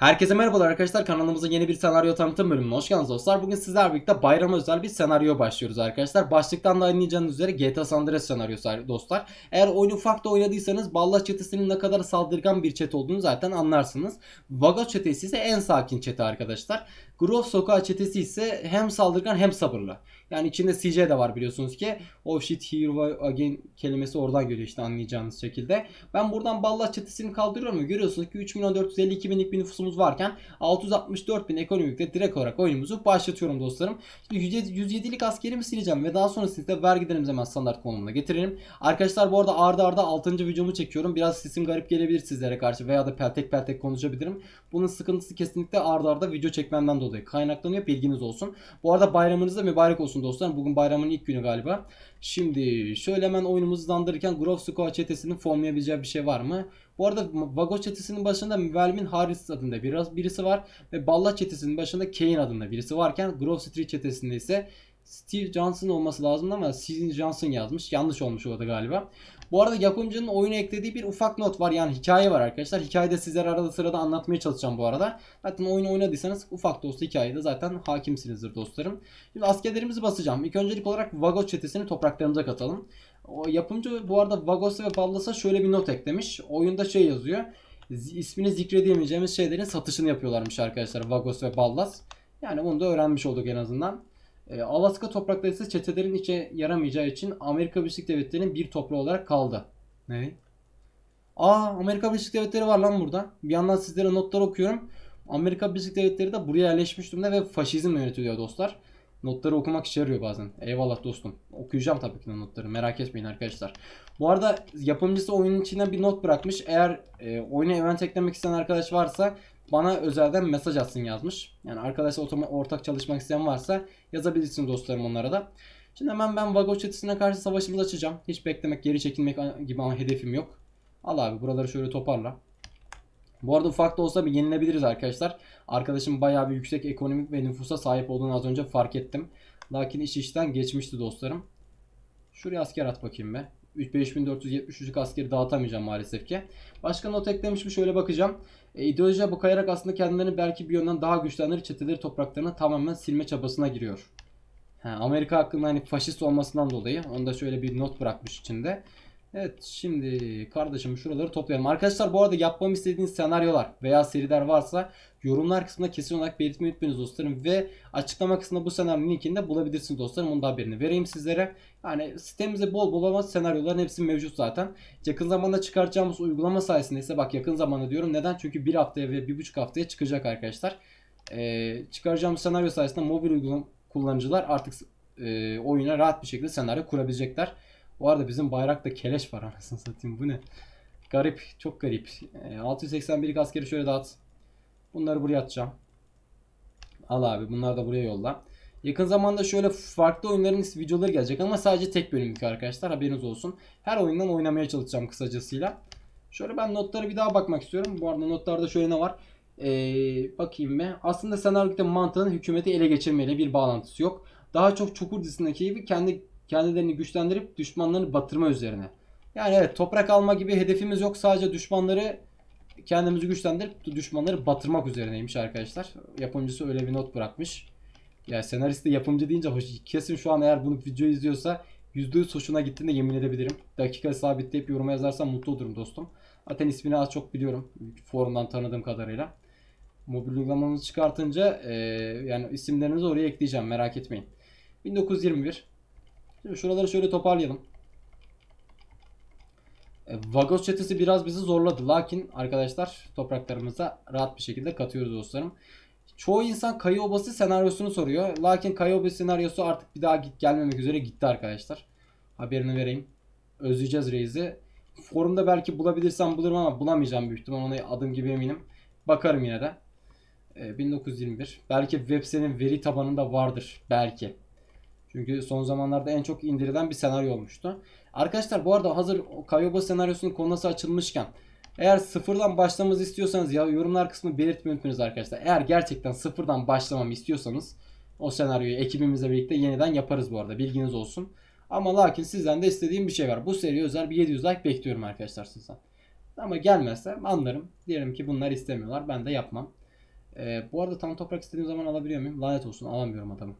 Herkese merhabalar arkadaşlar kanalımızın yeni bir senaryo tanıtım bölümüne hoş geldiniz dostlar. Bugün sizlerle birlikte bayrama özel bir senaryo başlıyoruz arkadaşlar. Başlıktan da anlayacağınız üzere GTA San Andreas senaryosu dostlar. Eğer oyunu ufak da oynadıysanız Ballah çetesinin ne kadar saldırgan bir çete olduğunu zaten anlarsınız. Vagos çetesi ise en sakin çete arkadaşlar. Grove Sokağı çetesi ise hem saldırgan hem sabırlı. Yani içinde CJ de var biliyorsunuz ki. Oh shit here again kelimesi oradan geliyor işte anlayacağınız şekilde. Ben buradan Ballah çetesini kaldırıyorum ve görüyorsunuz ki 3 milyon 452 binlik bir nüfusumuz varken 664 bin ekonomikle direkt olarak oyunumuzu başlatıyorum dostlarım. Şimdi 107'lik askerimi sileceğim ve daha sonrasında vergilerimizi hemen standart konumuna getirelim. Arkadaşlar bu arada arda arda 6. videomu çekiyorum. Biraz sesim garip gelebilir sizlere karşı veya da peltek peltek konuşabilirim. Bunun sıkıntısı kesinlikle arda arda video çekmemden dolayı kaynaklanıyor. Bilginiz olsun. Bu arada bayramınız da mübarek olsun dostlarım. Bugün bayramın ilk günü galiba. Şimdi şöyle hemen oyunumuzu hızlandırırken Grove Squad çetesinin formlayabileceği bir şey var mı? Bu arada Vago çetesinin başında Velmin Harris adında biraz birisi var ve Balla çetesinin başında Kane adında birisi varken Grove Street çetesinde ise Steve Johnson olması lazım ama Steve Johnson yazmış. Yanlış olmuş orada galiba. Bu arada yapımcının oyuna eklediği bir ufak not var. Yani hikaye var arkadaşlar. Hikayede sizlere arada sırada anlatmaya çalışacağım bu arada. Zaten oyunu oynadıysanız ufak da olsa hikayede zaten hakimsinizdir dostlarım. Şimdi askerlerimizi basacağım. İlk öncelik olarak Vagos çetesini topraklarımıza katalım. O yapımcı bu arada Vagos'a ve Ballas'a şöyle bir not eklemiş. Oyunda şey yazıyor. İsmini zikredemeyeceğimiz şeylerin satışını yapıyorlarmış arkadaşlar Vagos ve Ballas. Yani bunu da öğrenmiş olduk en azından. E, Alaska toprakları ise çetelerin içe yaramayacağı için Amerika Birleşik Devletleri'nin bir toprağı olarak kaldı. Ne? Aa Amerika Birleşik Devletleri var lan burada. Bir yandan sizlere notlar okuyorum. Amerika Birleşik Devletleri de buraya yerleşmiş durumda ve faşizm yönetiliyor dostlar. Notları okumak işe yarıyor bazen. Eyvallah dostum. Okuyacağım tabii ki de notları. Merak etmeyin arkadaşlar. Bu arada yapımcısı oyunun içine bir not bırakmış. Eğer e, oyuna event eklemek isteyen arkadaş varsa bana özelden mesaj atsın yazmış. Yani arkadaşlar ortak çalışmak isteyen varsa yazabilirsiniz dostlarım onlara da. Şimdi hemen ben Vago çetesine karşı savaşımızı açacağım. Hiç beklemek, geri çekilmek gibi ama hedefim yok. Al abi buraları şöyle toparla. Bu arada ufak da olsa bir yenilebiliriz arkadaşlar. Arkadaşım bayağı bir yüksek ekonomik ve nüfusa sahip olduğunu az önce fark ettim. Lakin iş işten geçmişti dostlarım. Şuraya asker at bakayım be. 5473 askeri dağıtamayacağım maalesef ki. Başka not eklemiş mi şöyle bakacağım. E, ideolojiye bakayarak aslında kendilerini belki bir yönden daha güçlendirip çeteleri topraklarını tamamen silme çabasına giriyor. Ha, Amerika hakkında hani faşist olmasından dolayı onu da şöyle bir not bırakmış içinde. Evet şimdi kardeşim şuraları toplayalım. Arkadaşlar bu arada yapmamı istediğiniz senaryolar veya seriler varsa yorumlar kısmında kesin olarak belirtmeyi unutmayınız dostlarım. Ve açıklama kısmında bu senaryonun linkini de bulabilirsiniz dostlarım. Onun da haberini vereyim sizlere. Yani sitemizde bol bol olan senaryoların hepsi mevcut zaten. Yakın zamanda çıkartacağımız uygulama sayesinde ise bak yakın zamanda diyorum. Neden? Çünkü bir haftaya ve bir buçuk haftaya çıkacak arkadaşlar. Ee, çıkaracağımız senaryo sayesinde mobil uygulama kullanıcılar artık e, oyuna rahat bir şekilde senaryo kurabilecekler. Bu arada bizim bayrakta keleş var anasını satayım bu ne? Garip çok garip. E, 681 askeri şöyle dağıt. Bunları buraya atacağım. Al abi bunları da buraya yolla. Yakın zamanda şöyle farklı oyunların videoları gelecek ama sadece tek bölümlük arkadaşlar haberiniz olsun. Her oyundan oynamaya çalışacağım kısacasıyla. Şöyle ben notlara bir daha bakmak istiyorum. Bu arada notlarda şöyle ne var? Ee, bakayım be. Aslında senaryoda mantığının hükümeti ele geçirmeyle bir bağlantısı yok. Daha çok Çukur dizisindeki gibi kendi kendilerini güçlendirip düşmanlarını batırma üzerine. Yani evet toprak alma gibi hedefimiz yok. Sadece düşmanları kendimizi güçlendirip düşmanları batırmak üzerineymiş arkadaşlar. Yapımcısı öyle bir not bırakmış. Ya senarist de yapımcı deyince hoş, kesin şu an eğer bunu video izliyorsa %100 hoşuna gittiğinde yemin edebilirim. Dakika sabitleyip yoruma yazarsam mutlu olurum dostum. Zaten ismini az çok biliyorum. Forumdan tanıdığım kadarıyla. Mobil uygulamamızı çıkartınca e, yani isimlerinizi oraya ekleyeceğim merak etmeyin. 1921 Şimdi şuraları şöyle toparlayalım. E, Vagos çetesi biraz bizi zorladı. Lakin arkadaşlar topraklarımıza rahat bir şekilde katıyoruz dostlarım. Çoğu insan Kayı Obası senaryosunu soruyor. Lakin Kayı Obası senaryosu artık bir daha git gelmemek üzere gitti arkadaşlar. Haberini vereyim. Özleyeceğiz Reis'i. Forumda belki bulabilirsem bulurum ama bulamayacağım büyük ihtimal. Ona adım gibi eminim. Bakarım yine de. E, 1921. Belki web sitenin veri tabanında vardır. Belki. Çünkü son zamanlarda en çok indirilen bir senaryo olmuştu. Arkadaşlar bu arada hazır Kayoba senaryosunun konusu açılmışken eğer sıfırdan başlamamızı istiyorsanız ya yorumlar kısmını belirtmeyi unutmayınız arkadaşlar. Eğer gerçekten sıfırdan başlamamı istiyorsanız o senaryoyu ekibimizle birlikte yeniden yaparız bu arada bilginiz olsun. Ama lakin sizden de istediğim bir şey var. Bu seri özel bir 700 like bekliyorum arkadaşlar sizden. Ama gelmezse anlarım. Diyelim ki bunlar istemiyorlar. Ben de yapmam. Ee, bu arada tam toprak istediğim zaman alabiliyor muyum? Lanet olsun alamıyorum adamı.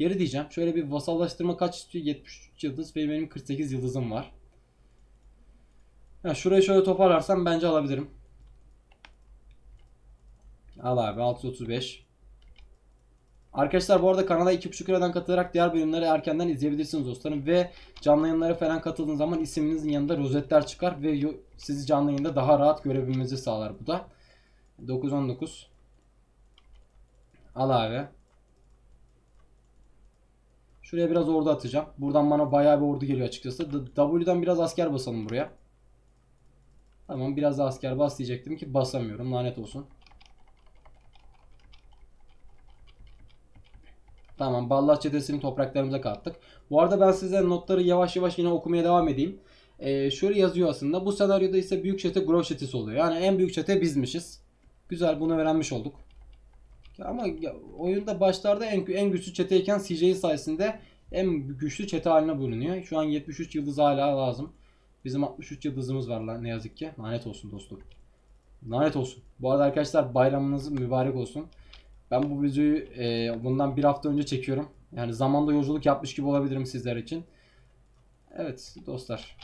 Geri diyeceğim. Şöyle bir vasallaştırma kaç istiyor? 73 yıldız ve benim 48 yıldızım var. Ya şurayı şöyle toparlarsam bence alabilirim. Al abi 635. Arkadaşlar bu arada kanala 2.5 liradan katılarak diğer bölümleri erkenden izleyebilirsiniz dostlarım. Ve canlı yayınlara falan katıldığınız zaman isminizin yanında rozetler çıkar ve sizi canlı yayında daha rahat görebilmenizi sağlar bu da. 919. Al abi. Şuraya biraz ordu atacağım. Buradan bana bayağı bir ordu geliyor açıkçası. W'den biraz asker basalım buraya. Tamam biraz daha asker bas diyecektim ki basamıyorum. Lanet olsun. Tamam Ballah çetesini topraklarımıza kattık. Bu arada ben size notları yavaş yavaş yine okumaya devam edeyim. Ee, şöyle yazıyor aslında. Bu senaryoda ise büyük çete Grove çetesi oluyor. Yani en büyük çete bizmişiz. Güzel bunu öğrenmiş olduk. Ama oyunda başlarda en, en güçlü çeteyken CJ sayesinde en güçlü çete haline bölünüyor. Şu an 73 yıldız hala lazım. Bizim 63 yıldızımız var lan ne yazık ki. Lanet olsun dostum. Lanet olsun. Bu arada arkadaşlar bayramınız mübarek olsun. Ben bu videoyu e, bundan bir hafta önce çekiyorum. Yani zamanda yolculuk yapmış gibi olabilirim sizler için. Evet dostlar.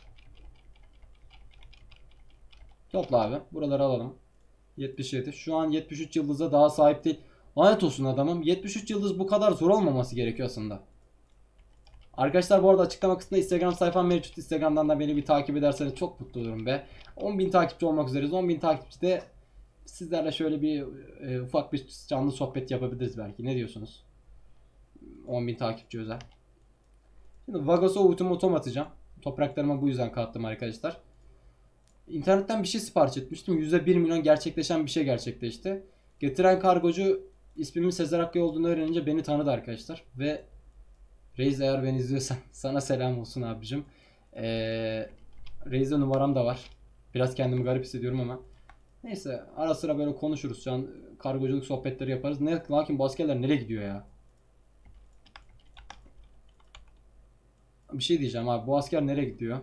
Topla abi. Buraları alalım. 77. Şu an 73 yıldıza daha sahip değil. Lanet olsun adamım. 73 yıldız bu kadar zor olmaması gerekiyor aslında. Arkadaşlar bu arada açıklama kısmında Instagram sayfam mevcut. Instagram'dan da beni bir takip ederseniz çok mutlu olurum be. 10.000 takipçi olmak üzereyiz. 10.000 takipçi de sizlerle şöyle bir e, ufak bir canlı sohbet yapabiliriz belki. Ne diyorsunuz? 10.000 takipçi özel. Şimdi Vagos'a ultimatom atacağım. Topraklarıma bu yüzden kattım arkadaşlar. İnternetten bir şey sipariş etmiştim. %1 milyon gerçekleşen bir şey gerçekleşti. Getiren kargocu ismimin Sezer Hakkı olduğunu öğrenince beni tanıdı arkadaşlar. Ve Reis eğer beni izliyorsan sana selam olsun abicim. Ee, Reis'de numaram da var. Biraz kendimi garip hissediyorum ama. Neyse ara sıra böyle konuşuruz. Şu an kargoculuk sohbetleri yaparız. Ne, lakin bu askerler nereye gidiyor ya? Bir şey diyeceğim abi. Bu asker nereye gidiyor?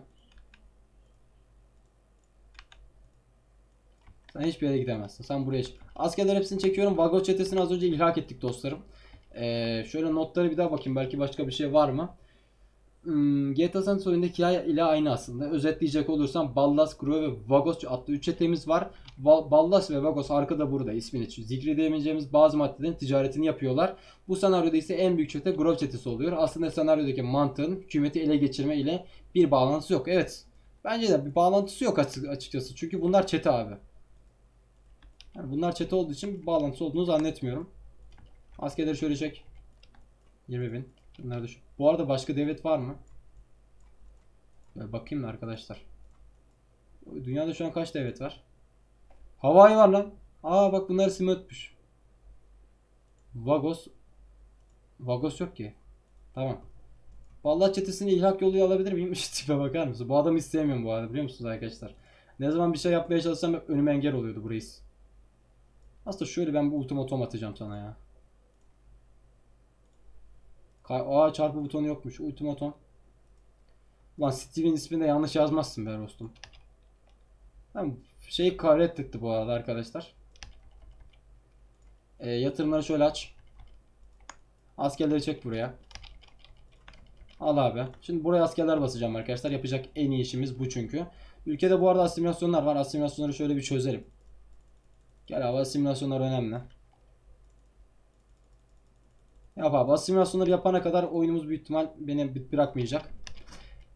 Sen hiçbir yere gidemezsin. Sen buraya çık. Askerler hepsini çekiyorum. Vago çetesini az önce ilhak ettik dostlarım. Ee, şöyle notlara bir daha bakayım. Belki başka bir şey var mı? Hmm, GTA San Andreas hikaye ile aynı aslında. Özetleyecek olursam Ballas, Grove ve Vagos adlı 3 çetemiz var. Val- Ballas ve Vagos arkada burada ismini zikredemeyeceğimiz bazı maddelerin ticaretini yapıyorlar. Bu senaryoda ise en büyük çete Grove çetesi oluyor. Aslında senaryodaki mantığın hükümeti ele geçirme ile bir bağlantısı yok. Evet. Bence de bir bağlantısı yok açık- açıkçası. Çünkü bunlar çete abi. Yani bunlar çete olduğu için bir bağlantısı olduğunu zannetmiyorum. Askerleri şöyle çek. 20 bin. Bunları şu- Bu arada başka devlet var mı? Böyle bakayım da arkadaşlar. Dünyada şu an kaç devlet var? Hawaii var lan. Aa bak bunlar sim ötmüş. Vagos. Vagos yok ki. Tamam. Vallahi çetesini ilhak yolu alabilir miyim? Şu tipe bakar mısın? Bu adamı isteyemiyorum bu arada biliyor musunuz arkadaşlar? Ne zaman bir şey yapmaya çalışsam önüme engel oluyordu bu reis. Aslında şöyle ben bir ultimatom atacağım sana ya. Aa çarpı butonu yokmuş. Ultimatom. Ulan Steve'in ismini de yanlış yazmazsın be dostum. Tamam. Şey kahrettirdi bu arada arkadaşlar. Ee, yatırımları şöyle aç. Askerleri çek buraya. Al abi. Şimdi buraya askerler basacağım arkadaşlar. Yapacak en iyi işimiz bu çünkü. Ülkede bu arada asimilasyonlar var. Asimilasyonları şöyle bir çözelim. Gel abi asimilasyonlar önemli. Yap abi asimilasyonları yapana kadar oyunumuz büyük ihtimal beni bırakmayacak.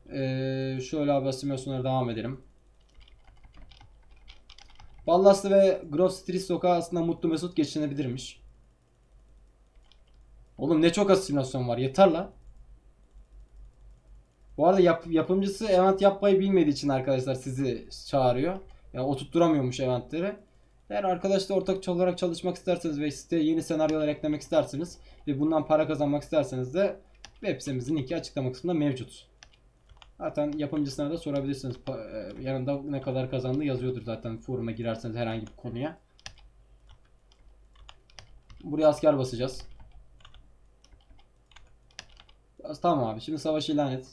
Ee, şöyle abi asimilasyonlara devam edelim. Ballaslı ve Grove Street sokağı aslında mutlu mesut geçinebilirmiş. Oğlum ne çok asimilasyon var yeter la. Bu arada yap- yapımcısı event yapmayı bilmediği için arkadaşlar sizi çağırıyor. Yani oturtturamıyormuş eventleri. Eğer arkadaşla ortak olarak çalışmak isterseniz ve siteye yeni senaryolar eklemek isterseniz ve bundan para kazanmak isterseniz de web sitemizin linki açıklama kısmında mevcut. Zaten yapımcısına da sorabilirsiniz. E, Yanında ne kadar kazandığı yazıyordur zaten foruma girerseniz herhangi bir konuya. Buraya asker basacağız. Bas- Tamam abi şimdi savaş ilan et.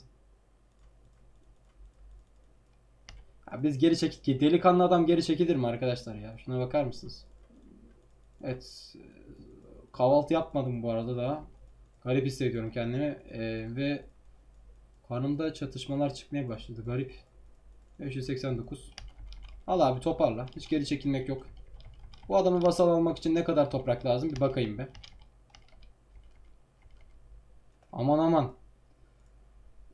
Ya biz geri çek delikanlı adam geri çekilir mi arkadaşlar ya? Şuna bakar mısınız? Evet. Kahvaltı yapmadım bu arada daha. Garip hissediyorum kendimi. Ee, ve karnımda çatışmalar çıkmaya başladı. Garip. 589. Al abi toparla. Hiç geri çekilmek yok. Bu adamı vasal almak için ne kadar toprak lazım bir bakayım be. Aman aman.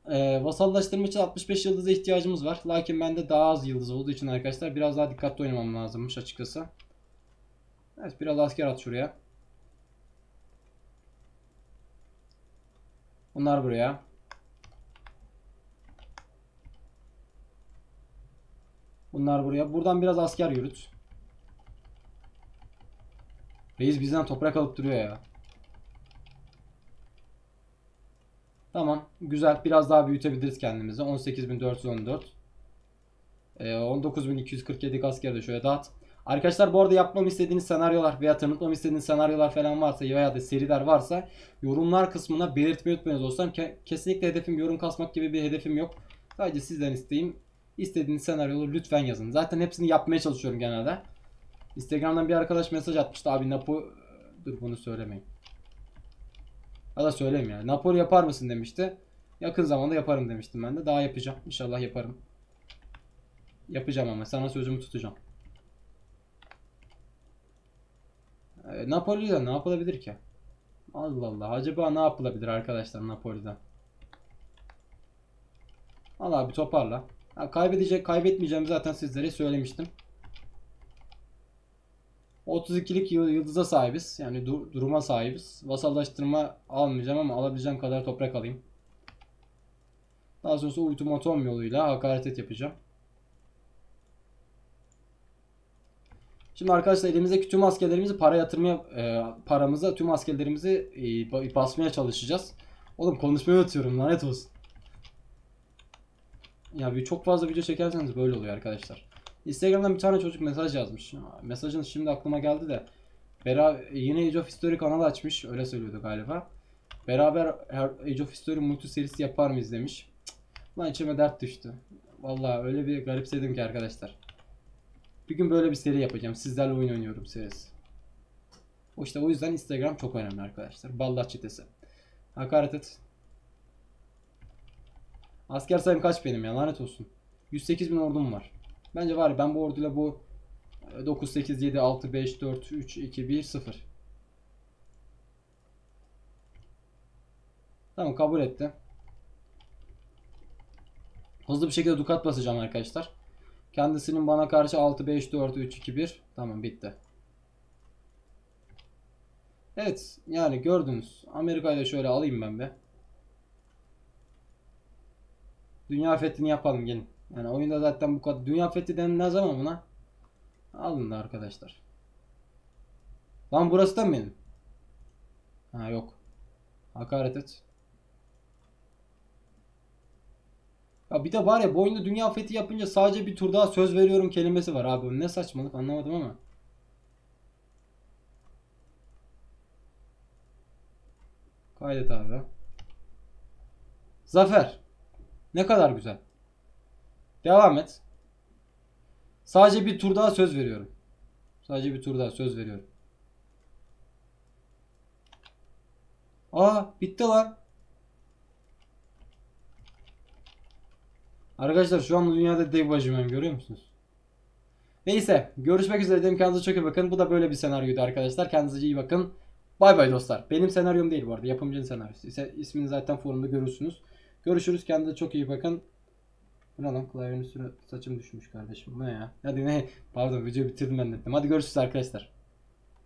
Ee, vasallaştırma için 65 yıldıza ihtiyacımız var. Lakin bende daha az yıldız olduğu için arkadaşlar biraz daha dikkatli oynamam lazımmış açıkçası. Evet biraz asker at şuraya. Bunlar buraya. Bunlar buraya. Buradan biraz asker yürüt. Reis bizden toprak alıp duruyor ya. Tamam. Güzel. Biraz daha büyütebiliriz kendimizi. 18.414. Ee, 19.247 asker de şöyle dağıt. Arkadaşlar bu arada yapmamı istediğiniz senaryolar veya tanıtmamı istediğiniz senaryolar falan varsa veya da seriler varsa yorumlar kısmına belirtmeyi unutmayın dostlarım. Ke- kesinlikle hedefim yorum kasmak gibi bir hedefim yok. Sadece sizden isteğim istediğiniz senaryoları lütfen yazın. Zaten hepsini yapmaya çalışıyorum genelde. Instagram'dan bir arkadaş mesaj atmıştı abi Napo dur bunu söylemeyin. Ya da söyleyeyim ya. Napoli yapar mısın demişti. Yakın zamanda yaparım demiştim ben de. Daha yapacağım. İnşallah yaparım. Yapacağım ama sana sözümü tutacağım. E, Napoli'den ne yapılabilir ki? Allah Allah. Acaba ne yapılabilir arkadaşlar Napoli'den? Al abi toparla. Ha, kaybedecek, kaybetmeyeceğimi zaten sizlere söylemiştim. 32'lik yıl- yıldıza sahibiz. Yani dur- duruma sahibiz. Vasallaştırma almayacağım ama alabileceğim kadar toprak alayım. Daha sonrasında ultimatom yoluyla hakaret et yapacağım. Şimdi arkadaşlar elimizdeki tüm askerlerimizi para yatırmaya e, paramıza tüm askerlerimizi e, ba- basmaya çalışacağız. Oğlum konuşmayı unutuyorum lanet olsun. Ya bir çok fazla video çekerseniz böyle oluyor arkadaşlar. Instagram'dan bir tane çocuk mesaj yazmış. Mesajın şimdi aklıma geldi de. Beraber yine Age of History kanalı açmış. Öyle söylüyordu galiba. Beraber Age of History multi serisi yapar mıyız demiş. Lan içime dert düştü. Vallahi öyle bir garipsedim ki arkadaşlar. Bir gün böyle bir seri yapacağım. Sizlerle oyun oynuyorum serisi. O işte o yüzden Instagram çok önemli arkadaşlar. Ballat çetesi. Hakaret et. Asker sayım kaç benim ya lanet olsun. 108 bin ordum var. Bence var ya ben bu orduyla bu e, 9, 8, 7, 6, 5, 4, 3, 2, 1, 0. Tamam kabul etti. Hızlı bir şekilde dukat basacağım arkadaşlar. Kendisinin bana karşı 6, 5, 4, 3, 2, 1. Tamam bitti. Evet yani gördünüz. Amerika'yı da şöyle alayım ben be. Dünya fethini yapalım gelin. Yani oyunda zaten bu kadar. Dünya fethi denilmez ama buna. Alın da arkadaşlar. Lan burası da mı benim? Ha yok. Hakaret et. Ya bir de var ya bu oyunda dünya fethi yapınca sadece bir tur daha söz veriyorum kelimesi var abi. Ne saçmalık anlamadım ama. Kaydet abi. Zafer. Ne kadar güzel. Devam et. Sadece bir tur daha söz veriyorum. Sadece bir tur daha söz veriyorum. Aa bitti lan. Arkadaşlar şu an dünyada dev başım görüyor musunuz? Neyse görüşmek üzere dedim kendinize çok iyi bakın. Bu da böyle bir senaryoydu arkadaşlar. Kendinize iyi bakın. Bay bay dostlar. Benim senaryom değil bu arada. Yapımcının senaryosu. İsmini zaten forumda görürsünüz. Görüşürüz. Kendinize çok iyi bakın. Bu ne lan? Klavyenin üstüne saçım düşmüş kardeşim. Bu ne ya? Hadi ne? Pardon videoyu bitirdim ben de. Hadi görüşürüz arkadaşlar.